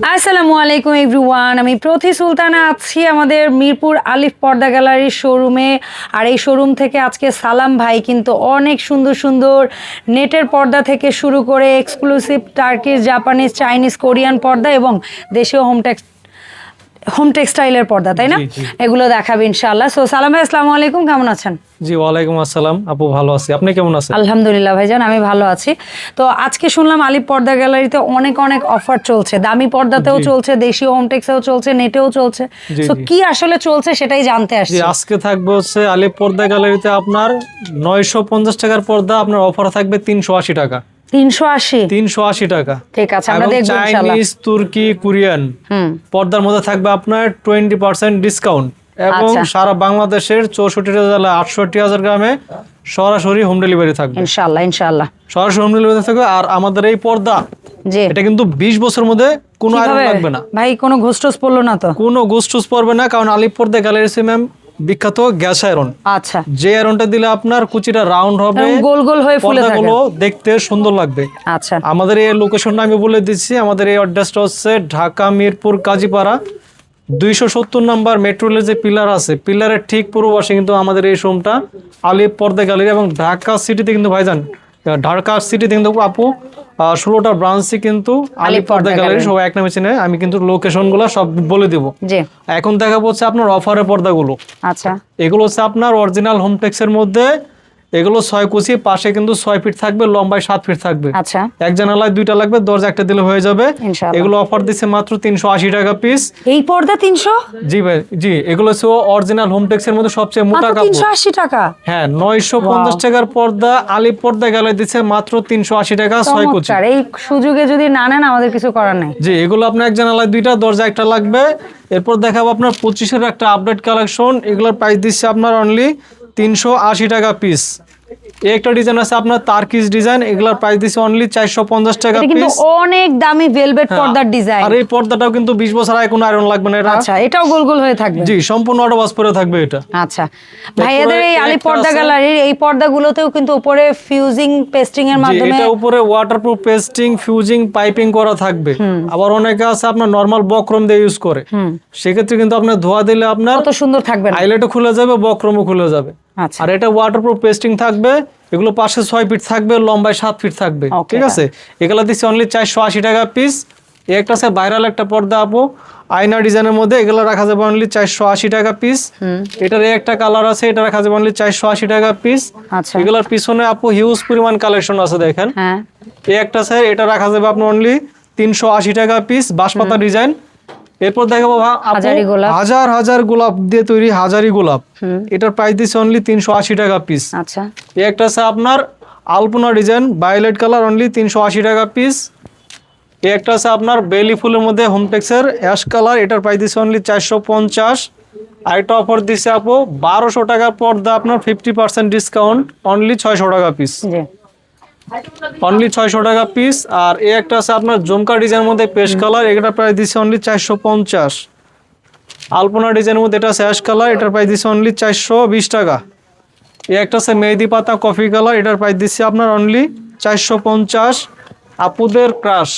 আসসালামু আলাইকুম এভরিওয়ান। আমি প্রতি সুলতানা আছি আমাদের মিরপুর আলিফ পর্দা গ্যালারির শোরুমে। আর এই শোরুম থেকে আজকে সালাম ভাই কিন্তু অনেক সুন্দর সুন্দর নেটের পর্দা থেকে শুরু করে exclusive Turkish Japanese Chinese Korean পর্দা এবং দেশীয় হোম টেক্স হোম টেক্সটাইলের পর্দা তাই না। এগুলো দেখাবে ইনশাআল্লাহ। সো সালাম ভাই আসসালামু আলাইকুম কেমন আছেন? জি ওয়ালাইকুম আসসালাম। আপু ভালো আছি। আপনি কেমন আছেন? আলহামদুলিল্লাহ ভাইজান আমি ভালো আছি। তো আজকে শুনলাম আলিপ পর্দা গ্যালারিতে অনেক অনেক অফার চলছে। দামি পর্দাতেও। চলছে দেশীয় হোমটেক্সেও চলছে নেটেও চলছে। তো কি আসলে চলছে সেটাই জানতে আসছি। আজকে থাকবে হচ্ছে আলিপ পর্দা গ্যালারিতে আপনার নয়শো পঞ্চাশ টাকার পর্দা আপনার অফার থাকবে তিনশো আশি টাকা। তিনশো আশি? তিনশো আশি টাকা। ঠিক আছে আমরা এবং ইনশাআল্লাহ চাইনিজ তুর্কি কোরিয়ান হুম। পর্দার মধ্যে থাকবে আপনার টোয়েন্টি পার্সেন্ট ডিসকাউন্ট। এবং আচ্ছা। সারা বাংলাদেশের চৌষট্টি জেলা আটষট্টি হাজার গ্রামে সরাসরি হোম ডেলিভারি থাকবে। ইনশাআল্লাহ ইনশাআল্লাহ। সরাসরি হোম ডেলিভারি থাকবে আর আমাদের এই পর্দা এটা কিন্তু বিশ বছরের মধ্যে কোনো আয়রন? লাগবে না। ভাই কোনো ঘোষটোস পড়ল না তো? কোনো গোস্টুস পড়বে না কারণ আলিপুরদে গ্যালারিসি ম্যাম বিখ্যাত গ্যাস আয়রন আচ্ছা। যে আয়রনটা দিলে আপনার কুচিটা রাউন্ড হবে গোল গোল হয়ে ফুলে থাকে। পর্দাগুলো দেখতে সুন্দর লাগবে। আচ্ছা। আমাদের এই লোকেশনটা আমি বলে দিচ্ছি আমাদের এই অ্যাড্রেসটা হচ্ছে ঢাকা মিরপুর কাজীপাড়া। দুইশো সত্তর নাম্বার মেট্রো যে পিলার আছে পিলারের ঠিক পূর্ব পাশে কিন্তু আমাদের এই শোরুমটা আলিপ পর্দা গ্যালারি এবং ঢাকা সিটিতে কিন্তু ভাইজান ঢাকা সিটিতে কিন্তু আপু ষোলোটা ব্রাঞ্চই কিন্তু আলিপ পর্দা গ্যালারি সবাই এক নামে চিনে আমি কিন্তু লোকেশনগুলো সব বলে দিব। জি। এখন দেখাবো হচ্ছে আপনার অফারের পর্দাগুলো। আচ্ছা। এগুলো হচ্ছে আপনার অরিজিনাল হোমটেক্সের মধ্যে এগুলো ছয় কুচি পাশে কিন্তু ছয় ফিট থাকবে লম্বায় সাত ফিট থাকবে। আচ্ছা। এক জানালায় দুইটা লাগবে দরজা একটা দিলে হয়ে যাবে। এগুলো অফার দিচ্ছে মাত্র তিনশো আশি টাকা পিস এই পর্দা তিনশো? জি ভাই জি এগুলো হচ্ছে অরিজিনাল হোমটেক্স এর মধ্যে সবচেয়ে মোটা কাপড়। তিনশো আশি টাকা? হ্যাঁ নয়শো পঞ্চাশ টাকার পর্দা আলিপ পর্দা গেলে দিচ্ছে মাত্র তিনশো আশি টাকা ছয় কুচি। এই সুযোগে যদি না নেন আমাদের কিছু করার নেই। জি এগুলো আপনার এক জানালায় দুইটা দরজা একটা লাগবে। এরপর দেখাবো আপনার পঁচিশের একটা আপডেট কালেকশন এগুলোর প্রাইস দিচ্ছে আপনার অনলি তিনশো আশি টাকা পিস একটা ডিজাইন আছে আপনার তার্কিস ডিজাইন এগুলোর প্রাইস দিচ্ছে অনলি চারশো পঞ্চাশ টাকা এটা কিন্তু অনেক দামি ভেলভেট হ্যাঁ। পর্দার ডিজাইন আর এই পর্দাটাও কিন্তু বিশ বছর আগে কোনো আয়রন লাগবে না এটা আচ্ছা এটাও গোল গোল হয়ে থাকবে। জি সম্পূর্ণ অটো বাস পরে থাকবে এটা। আচ্ছা ভাইয়াদের এই আলি পর্দা গ্যালারির এই পর্দাগুলোতেও কিন্তু উপরে ফিউজিং পেস্টিং এর মাধ্যমে এটা উপরে ওয়াটারপ্রুফ পেস্টিং ফিউজিং পাইপিং করা থাকবে। আবার অনেকে আছে আপনার নর্মাল বক্রম দিয়ে ইউজ করে। সেক্ষেত্রে কিন্তু আপনার ধোয়া দিলে আপনার কত সুন্দর থাকবে আইলেটও খুলে যাবে বক্রমও খুলে যাবে। আর এটা ওয়াটারপ্রুফ পেস্টিং থাকবে এগুলো পাশে ছয় ফিট থাকবে লম্বায় সাত ফিট থাকবে ঠিক আছে? এগুলো দিচ্ছে অনলি চারশো আশি টাকা পিস একটা আছে ভাইরাল একটা পর্দা আপু। আয়না ডিজাইনের মধ্যে এগুলো রাখা যাবে অনলি চারশো আশি টাকা পিস এটার একটা কালার আছে এটা রাখা যাবে অনলি চারশো আশি টাকা পিস আচ্ছা। এগুলোর পিছনে আপু হিউজ পরিমাণ কালেকশন আছে দেখেন। হ্যাঁ। এই একটা স্যার এটা রাখা যাবে আপনার অনলি তিনশো আশি টাকা পিস বাঁশপাতা ডিজাইন এরপর দেখাবো হাজার হাজার গোলাপ দিয়ে তৈরি হাজারি গোলাপ। এটার প্রাইস দিচ্ছে অনলি তিনশো আশি টাকা পিস আচ্ছা। এই একটা আছে আপনার আলপনা ডিজাইন ভায়োলেট কালার অনলি তিনশো আশি টাকা পিস এই একটা আছে আপনার বেলি ফুলের মধ্যে হোমটেক্সের অ্যাশ কালার এটার প্রাইস দিচ্ছে অনলি চারশো পঞ্চাশ। আরেকটা অফার দিচ্ছে আপু বারোশো টাকার পর্দা আপনার ফিফটি পার্সেন্ট ডিসকাউন্ট অনলি ছয়শো টাকা পিস অনলি ছয়শো টাকা পিস আর এ একটা আছে আপনার জমকা ডিজাইনের মধ্যে পেস্ট কালার এটা প্রাইস দিচ্ছে অনলি চারশো পঞ্চাশ। আলপনা ডিজাইনের মধ্যে এটা আছে অ্যাশ কালার এটার প্রাইস দিচ্ছে অনলি চারশো বিশ টাকা। এ একটা আছে মেহেদি পাতা কফি কালার এটার প্রাইস দিচ্ছে আপনার অনলি চারশো পঞ্চাশ। আপুদের ক্রাশ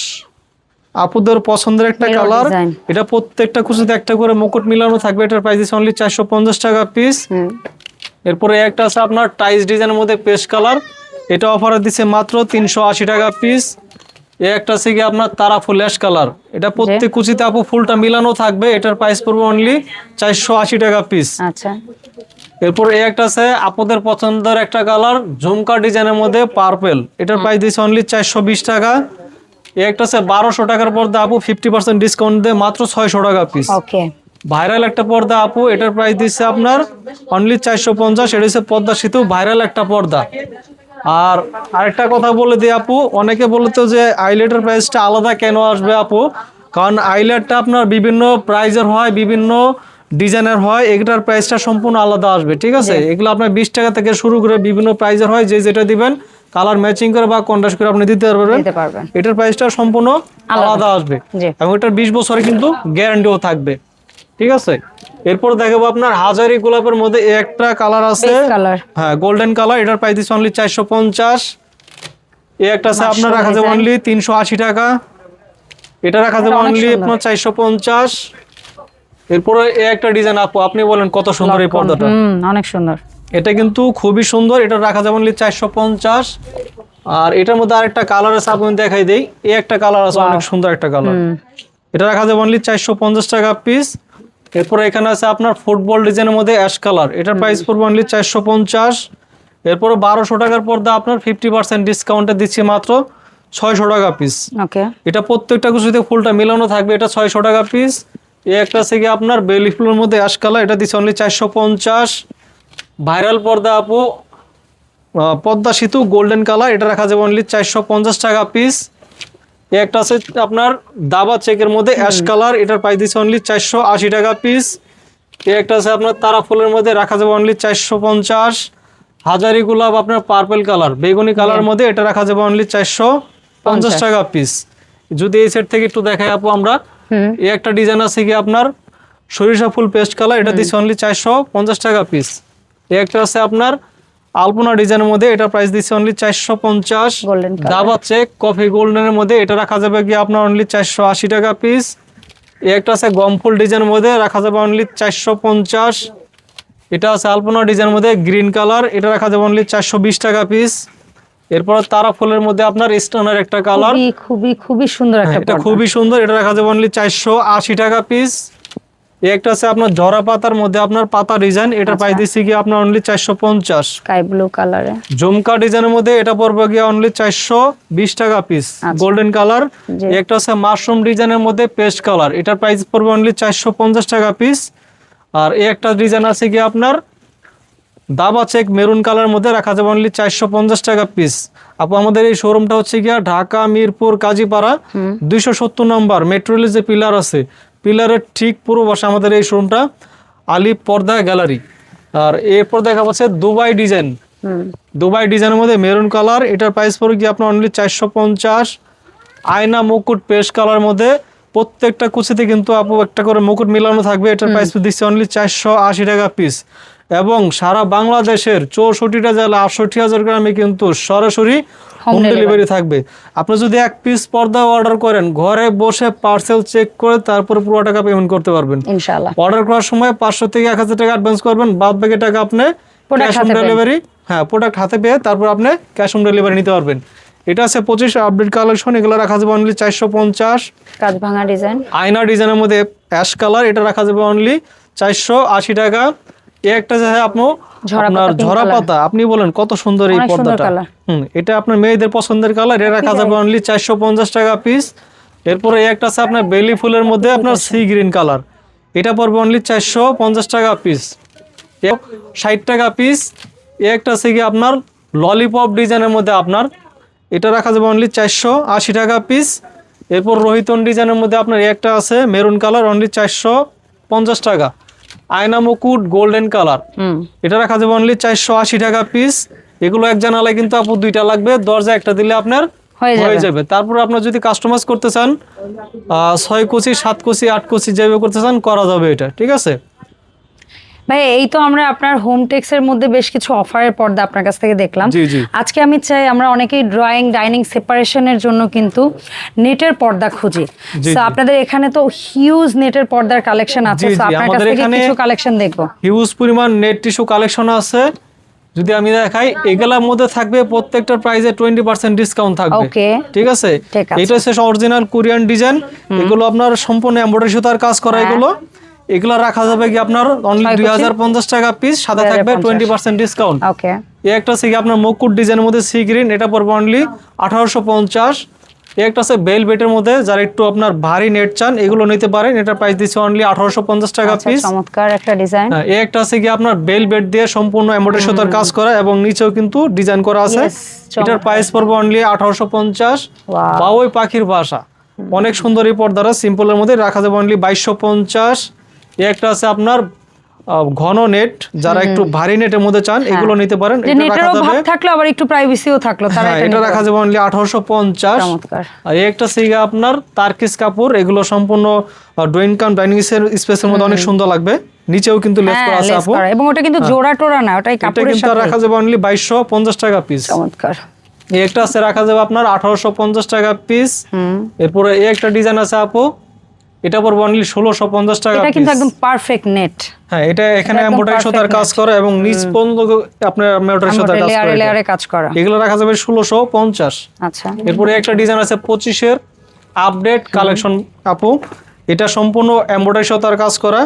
আপুদের পছন্দের একটা কালার এটা প্রত্যেকটা কুচিতে একটা করে মুকুট মিলানো থাকবে এটার প্রাইস দিচ্ছে অনলি চারশো পঞ্চাশ টাকা পিস এরপরে একটা আছে আপনার টাইস ডিজাইনের মধ্যে পেস্ট কালার এটা অফারে দিচ্ছে মাত্র তিনশো আশি টাকা পিস এ একটা আছে কি আপনার তারা ফুল অ্যাশ কালার এটা প্রত্যেক কুচিতে আপু ফুলটা মিলানো থাকবে এটার প্রাইস পড়বে অনলি চারশো আশি টাকা পিস আচ্ছা। এরপর এ একটা আছে আপনাদের পছন্দের একটা কালার ঝুমকা ডিজাইনের মধ্যে পার্পেল এটার প্রাইস দিচ্ছে অনলি চারশো বিশ টাকা। এ একটা আছে বারোশো টাকার পর্দা আপু ফিফটি পার্সেন্ট ডিসকাউন্ট দিয়ে মাত্র ছয়শো টাকা পিস ওকে। ভাইরাল একটা পর্দা আপু এটার প্রাইস দিচ্ছে আপনার অনলি চারশো পঞ্চাশ এটা হচ্ছে পর্দা সেতু ভাইরাল একটা পর্দা। আর আরেকটা কথা বলে দিই আপু অনেকে বলতো যে আইলেটের প্রাইসটা আলাদা কেন আসবে আপু? কারণ আইলেটটা আপনার বিভিন্ন প্রাইজের হয় বিভিন্ন ডিজাইনের হয় এগুলার প্রাইসটা সম্পূর্ণ আলাদা আসবে ঠিক আছে? এগুলো আপনার বিশ টাকা থেকে শুরু করে বিভিন্ন প্রাইজের হয় যে যেটা দিবেন কালার ম্যাচিং করে বা কন্ট্রাস্ট করে আপনি দিতে পারবেন। এটার প্রাইসটা সম্পূর্ণ আলাদা। আসবে। এবং এটার বিশ বছরে কিন্তু গ্যারান্টিও থাকবে ঠিক আছে? এরপর দেখাবো আপনার হাজারি গোলাপের মধ্যে একটা কালার আছে। হ্যাঁ গোল্ডেন কালার এটার প্রাইস দিচ্ছে অনলি চারশো পঞ্চাশ। এই একটা আছে আপনার রাখা যাবে অনলি তিনশো আশি টাকা। এটা রাখা যাবে অনলি আপনার চারশো পঞ্চাশ। এরপরে এই একটা ডিজাইন আপু আপনি বলেন কত সুন্দর এই পর্দাটা? হুম অনেক সুন্দর। এটা কিন্তু খুবই সুন্দর এটা রাখা যাবে অনলি চারশো পঞ্চাশ। আর এটার মধ্যে আরেকটা কালার আছে আপনি দেখাই দেই। এই একটা কালার আছে অনেক সুন্দর একটা কালার এটা রাখা যাবে অনলি চারশো পঞ্চাশ টাকা পিস এরপরে এখানে আছে আপনার ফুটবল ডিজাইনের মধ্যে অ্যাশ কালার। এটার প্রাইস পড়বে অনলি চারশো পঞ্চাশ। এরপরে বারোশো টাকার পর্দা আপনার ফিফটি পার্সেন্ট ডিসকাউন্টে দিচ্ছি মাত্র ছয়শো টাকা পিস এটা প্রত্যেকটা কুচিতে ফুলটা মিলানো থাকবে এটা ছয়শো টাকা পিস এই একটা থেকে আপনার বেলি ফুলের মধ্যে অ্যাশ কালার এটা দিচ্ছে অনলি চারশো পঞ্চাশ। ভাইরাল পর্দা আপু পদ্মা সেতু গোল্ডেন কালার এটা রাখা যাবে অনলি চারশো পঞ্চাশ টাকা পিস একটা আছে আপনার দাবা চেকের মধ্যে অ্যাশ কালার এটার প্রাইস দিচ্ছে অনলি চারশো আশি টাকা পিস একটা আছে আপনার তারা ফুলের মধ্যে রাখা যাবে অনলি চারশো পঞ্চাশ। হাজারি গোলাপ আপনার পার্পল কালার বেগুনি কালার মধ্যে এটা রাখা যাবে অনলি চারশো পঞ্চাশ টাকা পিস যদি এই সেট থেকে একটু দেখাই আপু আমরা এই একটা ডিজাইন আছে কি আপনার? সরিষা ফুল পেস্ট কালার এটা দিচ্ছে অনলি চারশো পঞ্চাশ টাকা পিস এই একটা আছে আপনার আলপনা ডিজাইনের মধ্যে এটা প্রাইস দিচ্ছে অনলি চারশো পঞ্চাশ. দাবা চেক কফি গোল্ডেনের মধ্যে এটা রাখা যাবে কি আপনার অনলি চারশো আশি টাকা পিস একটা আছে গমফুল ডিজাইনের মধ্যে রাখা যাবে অনলি চারশো পঞ্চাশ। এটা আছে আলপনা ডিজাইনের মধ্যে গ্রিন কালার এটা রাখা যাবে অনলি চারশো বিশ টাকা পিস এরপর তারা ফুলের মধ্যে আপনার স্টোনের একটা কালার খুবই খুবই খুবই সুন্দর একটা হ্যাঁ, এটা খুবই সুন্দর এটা রাখা যাবে অনলি চারশো আশি টাকা পিস এই একটা আছে আপনার জরা পাতার মধ্যে আপনার পাতা ডিজাইন এটা আচ্ছা। প্রাইস দিচ্ছি গিয়ে আপনার অনলি চারশো পঞ্চাশ স্কাই ব্লু কালারে ঝুমকা ডিজাইনের মধ্যে এটা পড়বে গিয়ে অনলি চারশো বিশ টাকা পিস আচ্ছা। Golden colour. একটা আছে মাশরুম ডিজাইনের মধ্যে পেস্ট কালার এটার প্রাইস পড়বে অনলি চারশো পঞ্চাশ টাকা পিস আর এই একটা ডিজাইন আছে কি আপনার দাবা চেক মেরুন কালার মধ্যে রাখা যাবে অনলি চারশো পঞ্চাশ টাকা পিস আপু আমাদের এই শোরুমটা হচ্ছে গিয়া ঢাকা মিরপুর কাজীপাড়া দুইশো সত্তর নম্বর মেট্রোলের যে পিলার আছে পিলারের ঠিক পুরো বসে আমাদের এই শোরুমটা আলি পর্দা গ্যালারি। আর এরপর দেখা পাচ্ছে দুবাই ডিজাইন। দুবাই ডিজাইনের মধ্যে মেরুন কালার এটার প্রাইস পড়ে গিয়ে আপনার অনলি চারশো পঞ্চাশ। আয়না মুকুট পেস কালার মধ্যে প্রত্যেকটা কুচিতে কিন্তু আপু একটা করে মুকুট মিলানো থাকবে এটার প্রাইস দিচ্ছে অনলি চারশো আশি টাকা পিস এবং সারা বাংলাদেশের চৌষট্টিটা জেলা আটষট্টি হাজার গ্রামে কিন্তু সরাসরি হোম ডেলিভারি থাকবে। আপনি যদি এক পিস পর্দা অর্ডার করেন ঘরে বসে পার্সেল চেক করে তারপরে পুরো টাকা পেমেন্ট করতে পারবেন। ইনশাআল্লাহ। অর্ডার করার সময় পাঁচশো থেকে এক হাজার টাকা অ্যাডভান্স করবেন বাদ বাকি টাকা আপনি ক্যাশ অন ডেলিভারি হ্যাঁ প্রোডাক্ট হাতে পেয়ে তারপর আপনি ক্যাশ অন ডেলিভারি নিতে পারবেন। এটা আছে পঁচিশ আপডেট কালেকশন এগুলো রাখা যাবে অনলি চারশো পঞ্চাশ। কাজ ভাঙা ডিজাইন আয়না ডিজাইনের মধ্যে অ্যাশ কালার এটা রাখা যাবে অনলি চারশো আশি টাকা। এ একটা যে আপনার ঝরা। পাতা আপনি বলেন কত সুন্দর এই পর্দাটা? হুম এটা আপনার মেয়েদের পছন্দের কালার অনলি চারশো পঞ্চাশ টাকা পিস এরপরে এই একটা আছে আপনার বেলি ফুলের মধ্যে আপনার সি গ্রিন কালার এটা পড়বে অনলি চারশো পঞ্চাশ টাকা পিস ষাট টাকা পিস এ একটা আছে কি আপনার ললিপপ ডিজাইনের মধ্যে আপনার। এটা রাখা যাবে অনলি চারশো আশি টাকা পিস এরপর রোহিতন ডিজাইনের মধ্যে আপনার একটা আছে মেরুন কালার অনলি চারশো পঞ্চাশ টাকা। আয়না মুকুট গোল্ডেন কালার হুম। এটা রাখা যাবে অনলি চারশো আশি টাকা পিস এগুলো এক জানালায় কিন্তু আপু দুইটা লাগবে। দরজা একটা দিলে আপনার হয়ে যাবে। তারপর আপনার যদি কাস্টমাইজ করতে চান আহ, ছয় কোচি সাত কোচি আট কোচি যেভাবে করতে চান করা যাবে এটা। ঠিক আছে? ভাই এই তো আমরা আপনার হোম টেক্সের মধ্যে বেশ কিছু অফারের পর্দা আপনার কাছ থেকে দেখলাম। আজকে আমি চাই আমরা অনেকেই ড্রয়িং ডাইনিং সেপারেশনের জন্য কিন্তু নেটের পর্দা খুঁজি। তো আপনাদের এখানে তো হিউজ নেটের পর্দার কালেকশন আছে। তো আপনার কাছ থেকে কিছু কালেকশন দেখব। হিউজ পরিমাণ নেট টিস্যু কালেকশন আছে। যদি আমি দেখাই এগুলার মধ্যে থাকবে প্রত্যেকটা প্রাইসে টোয়েন্টি পার্সেন্ট ডিসকাউন্ট থাকবে। ঠিক আছে? এটা হচ্ছে অরিজিনাল কোরিয়ান ডিজাইন এগুলো আপনার সম্পূর্ণ এমব্রয়ডারি সুতার কাজ করা হ্যাঁ। এগুলো। এগুলো রাখা যাবে কি আপনার অনলি দুই হাজার পঞ্চাশ টাকা পিস সাথে থাকবে টোয়েন্টি পার্সেন্ট ডিসকাউন্ট ওকে এই একটা আছে কি আপনার মুকুট ডিজাইনের মধ্যে সি গ্রিন এটা পড়বে অনলি আঠারোশো পঞ্চাশ। এই একটা আছে বেল বেটের মধ্যে যারা একটু আপনার ভারী নেট চান এগুলো নিতে পারেন। এটা প্রাইস দিচ্ছে অনলি আঠারোশো পঞ্চাশ টাকা আচ্ছা পিস চমৎকার একটা ডিজাইন হ্যাঁ, এই একটা আছে কি আপনার বেল বেড দিয়ে সম্পূর্ণ এমব্রয়ডারি সুতার কাজ করা এবং নিচেও কিন্তু ডিজাইন করা আছে। এটার প্রাইস পড়বে অনলি আঠারোশো পঞ্চাশ. বা ওই পাখির বাসা। অনেক সুন্দর এই পর্দাটা সিম্পলের মধ্যে রাখা যাবে অনলি বাইশশো পঞ্চাশ। একটা আছে আপনার ঘন নেট যারা একটু ভারী নেটের মধ্যে চান এগুলো নিতে পারেন। নেটেরও ভাব থাকল আবার একটু প্রাইভেসিও থাকল তারা হ্যাঁ এটা রাখা যাবে অনলি আঠারোশো পঞ্চাশ। চমৎকার। আর একটা সিগা আপনার তার্কিস কাপড় এগুলো সম্পূর্ণ ড্রয়িং কাম ডাইনিং স্পেসের মধ্যে অনেক সুন্দর লাগবে। নিচেও কিন্তু লেস হ্যাঁ করা আছে আপু। এবং ওটা কিন্তু জোড়া টোড়া না ওটাই কাপড়ের কিন্তু সাথে। রাখা যাবে অনলি বাইশশো পঞ্চাশ টাকা পিস চমৎকার। এই একটা আছে রাখা যাবে আপনার আঠারোশো পঞ্চাশ টাকা পিস এরপরে এই একটা ডিজাইন আছে আপু। এটা পড়বে অনলি ষোলোশো পঞ্চাশ টাকা এটা কিন্তু একদম পারফেক্ট নেট হ্যাঁ এটা এখানে এমব্রয়ডারি সুতার কাজ করা এবং নিচ পর্যন্ত আপনার এমব্রয়ডারি সুতার কাজ লেয়ারে করা লেয়ারে কাজ করা। এগুলো রাখা যাবে ষোলোশো পঞ্চাশ। আচ্ছা। এরপরে একটা ডিজাইন আছে পঁচিশের আপডেট কালেকশন আপু। এটা সম্পূর্ণ এমব্রয়ডারি সুতার কাজ করা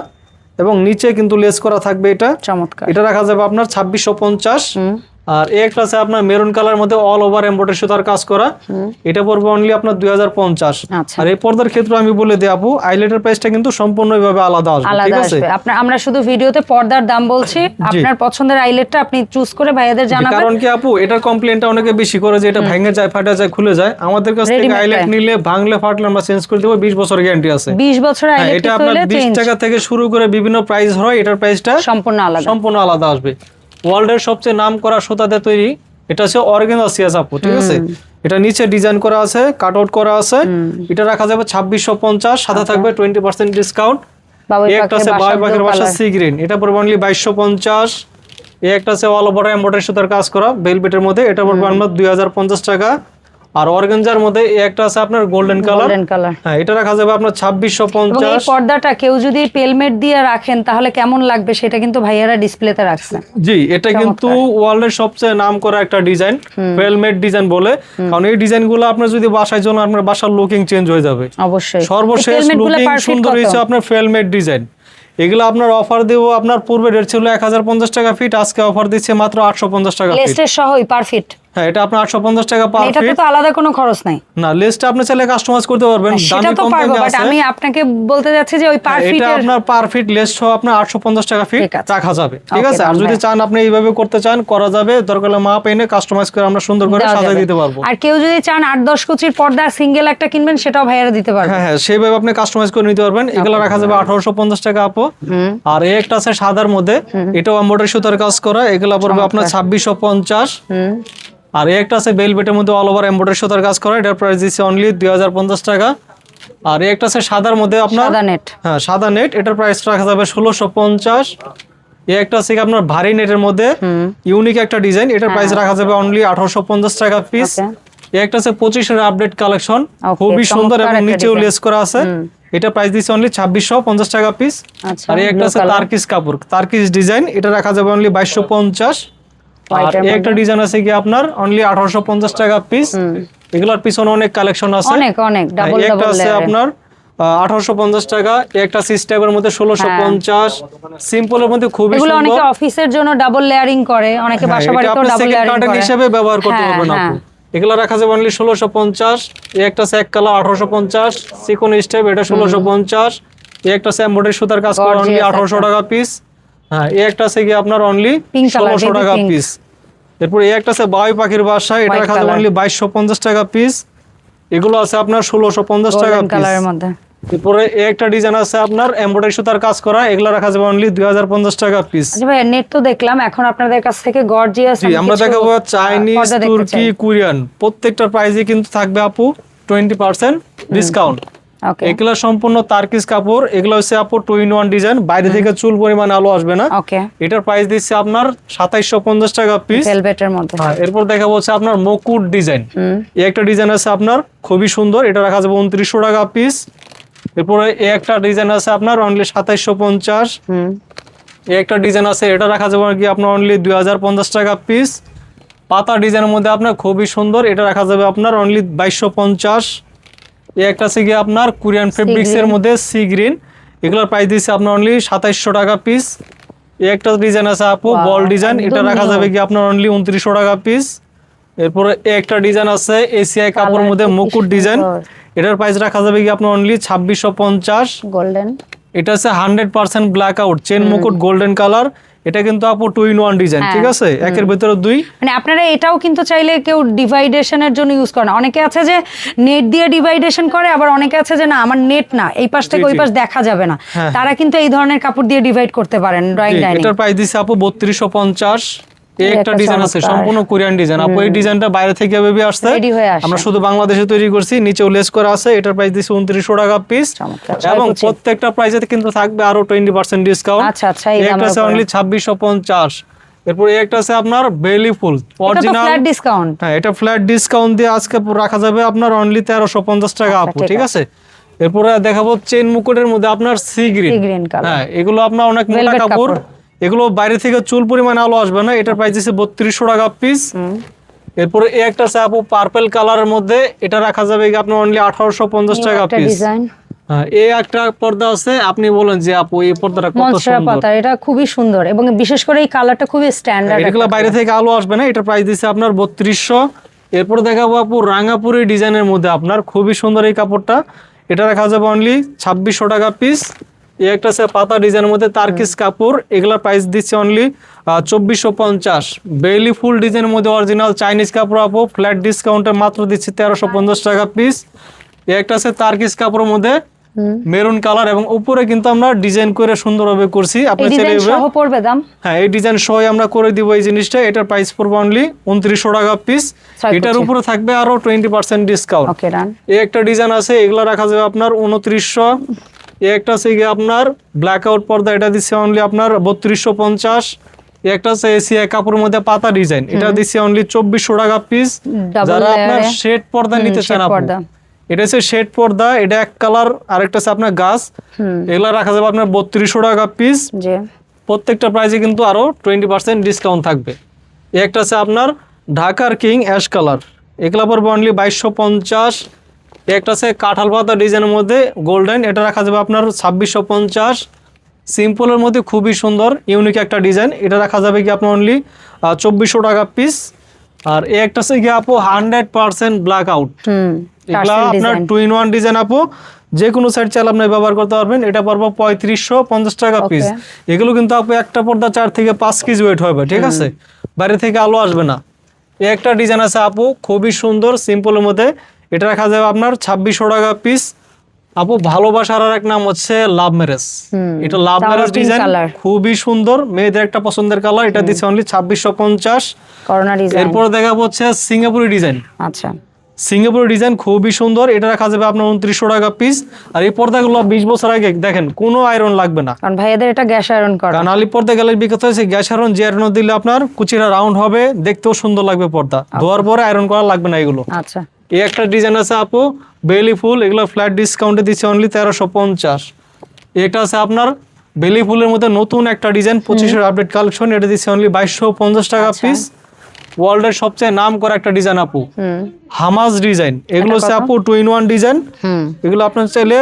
এবং নিচে কিন্তু লেস করা থাকবে এটা। চমৎকার। এটা রাখা যাবে আপনার ছাব্বিশশো পঞ্চাশ। আর এই একটা আছে আপনার মেরুন কালার মধ্যে অল ওভার এমব্রয়ডারি সুতার কাজ করা। এটা পড়বে অনলি আপনার দুই হাজার পঞ্চাশ। আচ্ছা। আর এই পর্দার ক্ষেত্রে আমি বলে দিই আপু আইলেটের প্রাইসটা কিন্তু সম্পূর্ণভাবে আলাদা আসবে ঠিক আছে? আপনার আমরা শুধু ভিডিওতে পর্দার দাম বলছি। আপনার পছন্দের আইলেটটা আপনি চুজ করে ভাইয়াদের জানাবেন। কারণ কি আপু এটার কমপ্লেনটা অনেকে বেশি করে যে এটা ভেঙে যায় ফাটা যায় খুলে যায়। আমাদের কাছ থেকে আইলেট নিলে ভাঙলে ফাটলে আমরা চেঞ্জ করে দেবো বিশ বছর গ্যারান্টি আছে। 20 বছর আইলেট এটা আপনার হলে বিশ চেঞ্জ টাকা থেকে শুরু করে বিভিন্ন প্রাইস হয় এটার প্রাইসটা সম্পূর্ণ আলাদা। সম্পূর্ণ আলাদা আসবে। ওয়ার্ল্ডের সবচেয়ে নাম করা সুতাতে তৈরি। এটা হচ্ছে অর্গেনজা সিয়া চাপু ঠিক আছে? এটা নিচে ডিজাইন করা আছে কাট আউট করা আছে। এটা রাখা যাবে ছাব্বিশশো পঞ্চাশ সাথে থাকবে টোয়েন্টি পার্সেন্ট ডিসকাউন্ট। একটা আছে বাই পাখির বাসা সি গ্রিন এটা পড়বে অনলি বাইশশো পঞ্চাশ। এই একটা আছে অল ওভার এম্বয়ডারি সুতার কাজ করা বেলবেটের মধ্যে এটা পড়বে আমরা দুই হাজার পঞ্চাশ টাকা। আর অর্গেঞ্জার মধ্যে একটা আছে আপনার গোল্ডেন কালার গোল্ডেন কালার হ্যাঁ এটা রাখা যাবে আপনার ছাব্বিশশো এই পঞ্চাশ পর্দাটা কেউ যদি পেলমেট দিয়ে রাখেন তাহলে কেমন লাগবে সেটা কিন্তু ভাইয়ারা ডিসপ্লেতে রাখছে। জি এটা কিন্তু ওয়ার্ল্ডের সবচেয়ে নাম করা একটা ডিজাইন ওয়েলমেড ডিজাইন বলে। কারণ এই ডিজাইনগুলো আপনার যদি বাসায় জন্য আপনার বাসার লুকিং চেঞ্জ হয়ে যাবে। অবশ্যই। সর্বশেষ লুকিং সুন্দর হয়েছে আপনার ফেলমেড ডিজাইন এগুলো আপনার অফার দেবো আপনার পূর্বে রেট ছিল এক হাজার পঞ্চাশ টাকা ফিট আজকে অফার দিচ্ছে মাত্র আটশো পঞ্চাশ টাকা ফিট সহই পারফেক্ট হ্যাঁ এটা আপনার আটশো পঞ্চাশ টাকা পার তো আলাদা কোনো খরচ নাই। না লেসটা আপনি চাইলে কাস্টমাইজ করতে পারবেন। দামি কম পারব বাট আমি আপনাকে বলতে যাচ্ছি যে ওই পার এটা আপনার পার ফিট লেস সহ আপনার আটশো পঞ্চাশ টাকা ফিট। রাখা যাবে। ঠিক আছে? আর যদি চান আপনি এইভাবে করতে চান করা যাবে। দরকার হলে মাপ এনে কাস্টমাইজ করে আমরা সুন্দর করে সাজিয়ে দিতে পারব। আর কেউ যদি চান কুচির পর্দা সিঙ্গেল একটা কিনবেন সেটাও ভাইয়ারা দিতে পারবে। হ্যাঁ হ্যাঁ সেইভাবে আপনি কাস্টমাইজ করে নিতে পারবেন। এগুলো রাখা যাবে আঠারোশো পঞ্চাশ টাকা আপু। আর এই একটা আছে সাদার মধ্যে। এটাও এমব্রয়ডারি সুতার কাজ করা। এগুলো পড়বে আপনার ছাব্বিশশো পঞ্চাশ। হুম। আর এই একটা আছে বেলবেটের মধ্যে অল ওভার এমব্রয়ডারি সুতার কাজ করা এটার প্রাইস দিচ্ছে অনলি দুই হাজার পঞ্চাশ টাকা। আর এই একটা আছে সাদার মধ্যে আপনার সাদা নেট হ্যাঁ সাদা নেট এটার প্রাইস রাখা যাবে ষোলোশো পঞ্চাশ। এই একটা আছে কি আপনার ভারী নেটের মধ্যে ইউনিক একটা ডিজাইন এটার প্রাইস রাখা যাবে অনলি আঠারোশো পঞ্চাশ টাকা পিস. এই একটা আছে পঁচিশের আপডেট কালেকশন খুবই সুন্দর এবং নিচেও লেস করা আছে। এটা প্রাইস দিচ্ছে অনলি ছাব্বিশশো পঞ্চাশ টাকা পিস আচ্ছা আর এই একটা আছে। তার্কিস কাপড় তার্কিস ডিজাইন এটা রাখা যাবে অনলি বাইশশো পঞ্চাশ। আর একটা ডিজাইন আছে কি আপনার? অনলি আঠারোশো পঞ্চাশ টাকা পিস এগুলোর পিছনে অনেক কালেকশন আছে। অনেক অনেক হ্যাঁ, ডাবল একটা আছে আপনার টাকা। এই একটা সিস্টেমের মধ্যে ষোলোশো পঞ্চাশ। সিম্পলের মধ্যে খুবই এগুলো অনেকে অফিসের জন্য ডাবল লেয়ারিং করে অনেকে হ্যাঁ, ডাবল লেয়ারিং করে। হিসেবে ব্যবহার করতে হ্যাঁ, পারবেন আপু হ্যাঁ। এগুলো রাখা যাবে অনলি ষোলোশো পঞ্চাশ। একটা এক কালার আঠারোশো পঞ্চাশ। সিকোন স্টেপ এটা ষোলোশো পঞ্চাশ। একটা সুতার কাজ করা অনলি আঠারোশো টাকা পিস হ্যাঁ এই একটা আছে কি আপনার অনলি টাকা পিস এরপর এই একটা আছে বাই পাখির বাসা এটা রাখা অনলি টাকা পিস এগুলো আছে আপনার ষোলোশো পঞ্চাশ টাকা গোল্ডেন পিস কালারের মধ্যে। এরপরে এই একটা ডিজাইন আছে আপনার এমব্রয়ডারি সুতার কাজ করা এগুলো রাখা যাবে অনলি দুই হাজার পঞ্চাশ টাকা পিস আচ্ছা ভাই নেট তো দেখলাম এখন আপনাদের কাছ থেকে গর্জিয়াস জি আমরা দেখাবো চাইনিজ তুর্কি কোরিয়ান প্রত্যেকটা প্রাইসে কিন্তু থাকবে আপু টোয়েন্টি পার্সেন্ট ডিসকাউন্ট ওকে এগুলো সম্পূর্ণ তার্কিস কাপড় এগুলো হচ্ছে আপু টু ইন ওয়ান ডিজাইন বাইরে থেকে চুল পরিমাণ আলো আসবে না। এটার প্রাইস দিচ্ছে আপনার সাতাইশশো পঞ্চাশ টাকা পিস ভেলভেটের মধ্যে। এরপর দেখা হচ্ছে আপনার মকুট ডিজাইন এই একটা ডিজাইন আছে আপনার খুবই সুন্দর এটা রাখা যাবে উনত্রিশশো টাকা পিস এরপরে এই একটা ডিজাইন আছে আপনার অনলি সাতাইশশো পঞ্চাশ। এই একটা ডিজাইন আছে এটা রাখা যাবে কি আপনার অনলি দুই হাজার পঞ্চাশ টাকা পিস পাতা ডিজাইনের মধ্যে আপনার খুবই সুন্দর এটা রাখা যাবে আপনার অনলি বাইশশো পঞ্চাশ। এই একটা আছে কি আপনার কোরিয়ান ফেব্রিক্সের মধ্যে সি গ্রিন। এগুলোর প্রাইস দিচ্ছে আপনার অনলি সাতাইশশো টাকা পিস এই একটা ডিজাইন আছে আপু বল ডিজাইন এটা রাখা যাবে কি আপনার অনলি উনত্রিশশো টাকা পিস এরপরে একটা ডিজাইন আছে এসিআই কাপড়ের মধ্যে মুকুট ডিজাইন এটার প্রাইস রাখা যাবে কি আপনার অনলি ছাব্বিশশো পঞ্চাশ। গোল্ডেন এটা হচ্ছে hundred percent black out chain মুকুট গোল্ডেন কালার এটা কিন্তু আপু টু ইন ওয়ান ডিজাইন ঠিক আছে? একের ভেতরে দুই। মানে আপনারা এটাও কিন্তু চাইলে কেউ ডিভাইডেশনের জন্য ইউজ করেন অনেকে আছে যে নেট দিয়ে ডিভাইডেশন করে আবার অনেকে আছে যে না আমার নেট না এই পাশ থেকে ওই পাশ দেখা যাবে না। হ্যাঁ। তারা কিন্তু এই ধরনের কাপড় দিয়ে ডিভাইড করতে পারেন ড্রয়িং ডাইনিং এটার প্রাইস দিছে আপু বত্রিশশো পঞ্চাশ। এই একটা ডিজাইন আছে সম্পূর্ণ কোরিয়ান ডিজাইন আপু এই ডিজাইনটা বাইরে থেকে বেবি আসছে। আমরা শুধু বাংলাদেশে তৈরি করছি নিচে করা আছে এটার প্রাইস টাকা পিস এবং প্রত্যেকটা প্রাইসে কিন্তু থাকবে আরও টোয়েন্টি পার্সেন্ট ডিসকাউন্ট আচ্ছা, আচ্ছা, এই একটা আছে অনলি এরপর একটা আছে আপনার বেলি ফুল অরিজিনাল ফ্ল্যাট ডিসকাউন্ট হ্যাঁ এটা ফ্ল্যাট ডিসকাউন্ট দিয়ে আজকে রাখা যাবে আপনার অনলি তেরোশো পঞ্চাশ টাকা আচ্ছা, আপু ঠিক আছে। এরপরে দেখাবো চেন মুকুটের মধ্যে আপনার সি গ্রিন। হ্যাঁ এগুলো আপনার অনেক মোটা কাপড়। এগুলো বাইরে থেকে চুল পরিমাণে আলো আসবে না। এটার প্রাইস দিচ্ছে বত্রিশশো টাকা পিস এরপরে এই একটা আছে আপু পার্পেল কালারের মধ্যে। এটা রাখা যাবে আপনার অনলি আঠারোশো পঞ্চাশ টাকা পিস হ্যাঁ এই একটা পর্দা আছে। আপনি বলেন যে আপু এই পর্দাটা কত সুন্দর। এটা খুবই সুন্দর এবং বিশেষ করে এই কালারটা খুবই স্ট্যান্ডার্ড এগুলো বাইরে থেকে আলো আসবে না। এটা প্রাইস দিচ্ছে আপনার বত্রিশশো। এরপর দেখাবো আপু রাঙাপুরি ডিজাইনের মধ্যে আপনার। খুবই সুন্দর এই কাপড়টা। এটা রাখা যাবে অনলি ছাব্বিশশো টাকা পিস একটা আছে পাতা ডিজাইনের মধ্যে তার্কিস কাপড় এগুলার প্রাইস দিচ্ছে অনলি চব্বিশশো পঞ্চাশ। বেইলি ফুল ডিজাইনের মধ্যে অরিজিনাল চাইনিজ কাপড় আপো ফ্ল্যাট ডিসকাউন্টে মাত্র দিচ্ছে তেরোশো পঞ্চাশ টাকা পিস একটা আছে তার্কিস কাপড়ের মধ্যে মেরুন কালার এবং উপরে কিন্তু আমরা ডিজাইন করে সুন্দরভাবে করছি। আপনি চাইলে হ্যাঁ এই ডিজাইন সহ আমরা করে দিব এই জিনিসটা। এটার প্রাইস পড়বে অনলি 2900 টাকা পিস এটার উপরে থাকবে আরও 20% ডিসকাউন্ট ওকে এই একটা ডিজাইন আছে এগুলা রাখা যাবে আপনার 2900 একটা হচ্ছে গিয়ে আপনার ব্ল্যাক আউট পর্দা এটা দিচ্ছে অনলি আপনার বত্রিশশো পঞ্চাশ। একটা হচ্ছে এসিয়া কাপড়ের মধ্যে পাতা ডিজাইন এটা দিচ্ছে অনলি চব্বিশশো টাকা পিস যারা আপনার শেড পর্দা নিতে চান আপনি। এটা হচ্ছে শেড পর্দা এটা এক কালার আরেকটা হচ্ছে আপনার গাছ। এগুলা রাখা যাবে আপনার বত্রিশশো টাকা পিস প্রত্যেকটা প্রাইসে কিন্তু আরও টোয়েন্টি পার্সেন্ট ডিসকাউন্ট থাকবে। একটা আছে আপনার ঢাকার কিং অ্যাশ কালার এগুলা পড়বে অনলি বাইশশো পঞ্চাশ। একটা আছে কাঁঠাল পাতা ডিজাইনের মধ্যে গোল্ডেন এটা রাখা যাবে আপনার ছাব্বিশশো পঞ্চাশ। সিম্পলের মধ্যে খুবই সুন্দর ইউনিক একটা ডিজাইন এটা রাখা যাবে কি আপনার অনলি চব্বিশশো টাকা পিস আর এই একটা আছে কি আপু হান্ড্রেড পার্সেন্ট ব্ল্যাক আউট হুম এগুলা আপনার টু ইন ওয়ান ডিজাইন আপু যে কোনো সাইড চাইলে আপনি ব্যবহার করতে পারবেন এটা পড়ব পঁয়ত্রিশশো পঞ্চাশ টাকা পিস এগুলো কিন্তু আপু একটা পর্দা চার থেকে পাঁচ কেজি ওয়েট হবে ঠিক আছে? বাইরে থেকে আলো আসবে না। একটা ডিজাইন আছে আপু খুবই সুন্দর সিম্পলের মধ্যে এটা রাখা যাবে আপনার ছাব্বিশশো টাকা পিস আপু ভালোবাসার আর এক নাম হচ্ছে লাভ ম্যারেজ এটা লাভ ম্যারেজ ডিজাইন খুবই সুন্দর। মেয়েদের একটা পছন্দের কালার এটা দিচ্ছে অনলি ছাব্বিশশো পঞ্চাশ। এরপর দেখাবো হচ্ছে সিঙ্গাপুরি ডিজাইন আচ্ছা। সিঙ্গাপুর ডিজাইন খুবই সুন্দর। এটা রাখা যাবে আপনার উনত্রিশশো টাকা পিস আর এই পর্দাগুলো বিশ বছর আগে দেখেন কোনো আয়রন লাগবে না। কারণ ভাইয়াদের এটা গ্যাস আয়রন করা। কারণ আলি পর্দা গেলে বিখ্যাত হয়েছে। গ্যাস আয়রন যে আয়রন দিলে আপনার কুচিরা রাউন্ড হবে দেখতেও সুন্দর লাগবে পর্দা। ধোয়ার পরে আয়রন করা লাগবে না এগুলো। আচ্ছা। এই একটা ডিজাইন আছে আপু বেলি ফুল এগুলো ফ্ল্যাট ডিসকাউন্টে দিচ্ছে অনলি তেরোশো পঞ্চাশ। এটা আছে আপনার বেলি ফুলের মধ্যে নতুন একটা ডিজাইন পঁচিশের আপডেট কালেকশন এটা দিচ্ছে অনলি বাইশশো পঞ্চাশ টাকা পিস ওয়ার্ল্ডের সবচেয়ে নাম করা একটা ডিজাইন আপু। হুম। হামাজ ডিজাইন এগুলো হচ্ছে আপু টু ইন ওয়ান ডিজাইন। হুম। এগুলো আপনার চাইলে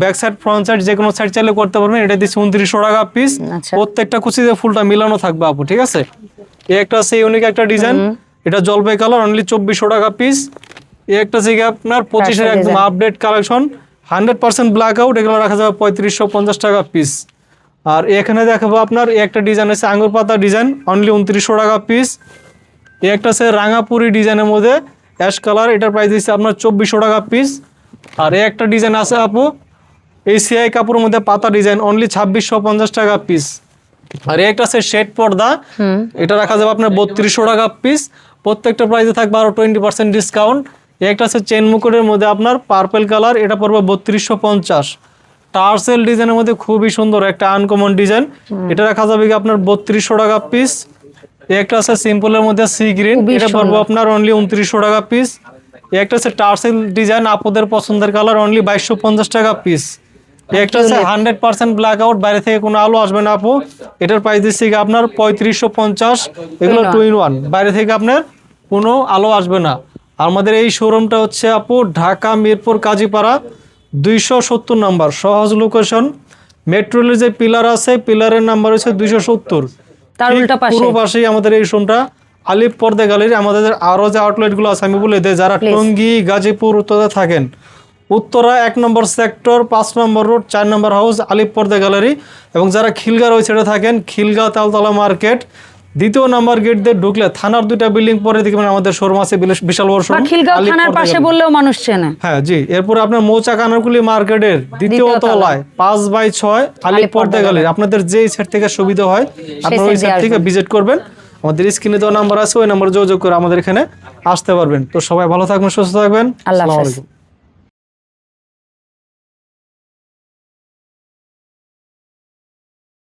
ব্যাক সাইড ফ্রন্ট সাইড যে কোনো সাইড চাইলে করতে পারবেন। এটা দিচ্ছে উনত্রিশশো টাকা পিস আচ্ছা। প্রত্যেকটা কুচিতে ফুলটা মিলানো থাকবে আপু ঠিক আছে? এই একটা আছে ইউনিক একটা ডিজাইন। এটা জলপাই কালার অনলি চব্বিশশো টাকা পিস এই একটা থেকে আপনার পঁচিশের একদম update collection hundred percent black out এগুলো রাখা যাবে পঁয়ত্রিশশো পঞ্চাশ টাকা পিস আর এখানে দেখাবো আপনার একটা ডিজাইন আছে আঙ্গুর পাতা ডিজাইন অনলি উনত্রিশশো টাকা পিস এই একটা আছে রাঙাপুরি ডিজাইনের মধ্যে অ্যাশ কালার এটার প্রাইস দিচ্ছে আপনার চব্বিশশো টাকা পিস আর এই একটা ডিজাইন আছে আপু এই সিআই কাপড়ের মধ্যে পাতা ডিজাইন অনলি ছাব্বিশশো পঞ্চাশ টাকা পিস আর এই একটা আছে শেড পর্দা এটা রাখা যাবে আপনার বত্রিশশো টাকা পিস প্রত্যেকটা প্রাইসে থাকবে আরও টোয়েন্টি পার্সেন্ট ডিসকাউন্ট একটা আছে চেন মুকুটের মধ্যে আপনার পার্পেল কালার এটা পড়বে বত্রিশশো পঞ্চাশ। টার্সেল ডিজাইনের মধ্যে খুবই সুন্দর একটা আনকমন ডিজাইন এটা রাখা যাবে কি আপনার বত্রিশশো টাকা পিস একটা আছে সিম্পলের মধ্যে সি গ্রিন এটা পড়ব আপনার অনলি উনত্রিশশো টাকা পিস একটা আছে টার্সেল ডিজাইন আপনাদের পছন্দের কালার অনলি বাইশশো পঞ্চাশ টাকা পিস একটা আছে হান্ড্রেড পার্সেন্ট ব্ল্যাক আউট বাইরে থেকে কোনো আলো আসবে না আপু। এটার প্রাইস দিচ্ছি আপনার পঁয়ত্রিশশো পঞ্চাশ। এগুলো টু ইন ওয়ান বাইরে থেকে আপনার কোনো আলো আসবে না। আমাদের এই শোরুমটা হচ্ছে আপু ঢাকা মিরপুর কাজীপাড়া দুইশো সত্তর নাম্বার। সহজ লোকেশন। মেট্রো রেলের যে পিলার আছে পিলারের নাম্বার হচ্ছে দুইশো সত্তর। পুরো পাশেই আমাদের এই শোরুমটা। আলিপ পর্দা গ্যালারি আমাদের আরও যে আউটলেটগুলো আছে আমি বলে দিই যারা টঙ্গী গাজীপুর উত্তরে থাকেন। উত্তরা এক নম্বর সেক্টর পাঁচ নম্বর রোড চার নম্বর হাউস আলিপ পর্দা গ্যালারি। এবং যারা খিলগাঁও ওই সাইডে থাকেন খিলগাঁও তালতলা মার্কেট। দ্বিতীয় নাম্বার গেট দিয়ে ঢুকলে থানার দুইটা বিল্ডিং পরে দেখবেন আমাদের শোরুম আছে বিশাল বড় শোরুম খিলগাঁও থানার পাশে বললেও মানুষ চেনে। হ্যাঁ জি। এরপর আপনার মৌচা কানারকুলি মার্কেটের দ্বিতীয় তলায়। পাঁচ বাই ছয় আলিপ পর্দা গ্যালারি আপনাদের যে সেট থেকে সুবিধা হয় আপনার ওই সেট থেকে ভিজিট করবেন। আমাদের স্ক্রিনে দেওয়া নাম্বার আছে ওই নাম্বার যোগাযোগ করে আমাদের এখানে আসতে পারবেন। তো সবাই ভালো থাকবেন সুস্থ থাকবেন। আল্লাহ